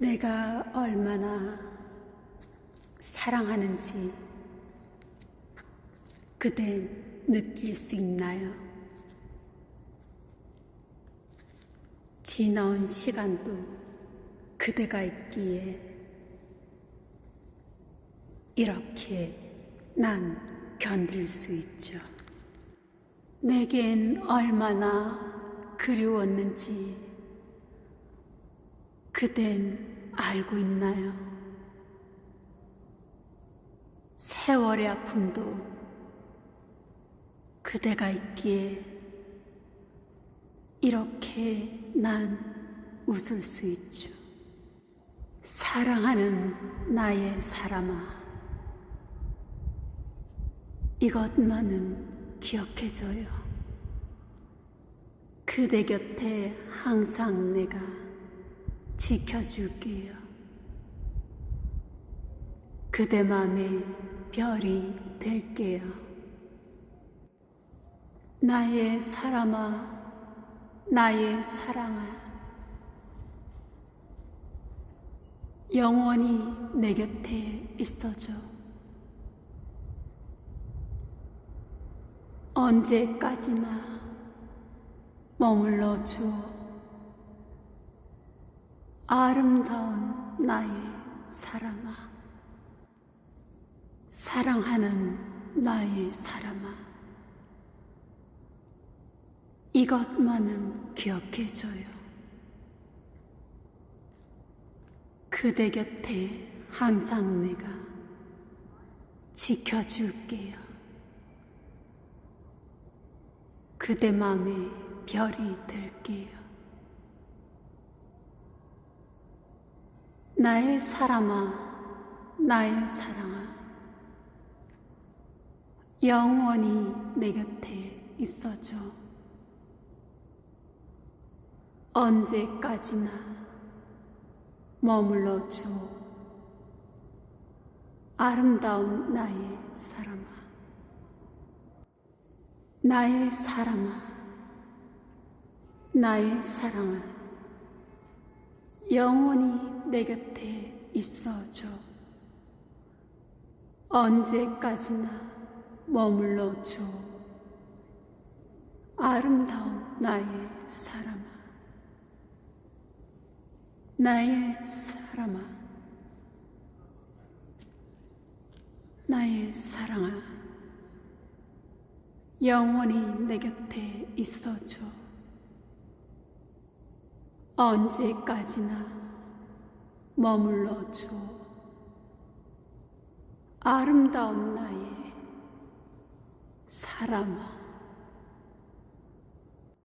내가 얼마나 사랑하는지 그댄 느낄 수 있나요? 지나온 시간도 그대가 있기에 이렇게 난 견딜 수 있죠. 내겐 얼마나 그리웠는지 그댄 알고 있나요? 세월의 아픔도 그대가 있기에 이렇게 난 웃을 수 있죠. 사랑하는 나의 사람아, 이것만은 기억해줘요. 그대 곁에 항상 내가 지켜줄게요. 그대 맘에 별이 될게요. 나의 사람아, 나의 사랑아, 영원히 내 곁에 있어줘. 언제까지나 머물러 주어. 아름다운 나의 사람아. 사랑하는 나의 사람아. 이것만은 기억해줘요. 그대 곁에 항상 내가 지켜줄게요. 그대 맘에 별이 될게요. 나의 사람아, 나의 사랑아, 영원히 내 곁에 있어줘. 언제까지나 머물러 주어. 아름다운 나의 사람아. 나의 사랑아, 나의 사랑아, 영원히 내 곁에 있어줘. 언제까지나 머물러 줘. 아름다운 나의 사람아, 나의 사람아, 나의 사랑아. 영원히 내 곁에 있어줘. 언제까지나 머물러 줘. 아름다운 나의 사람아.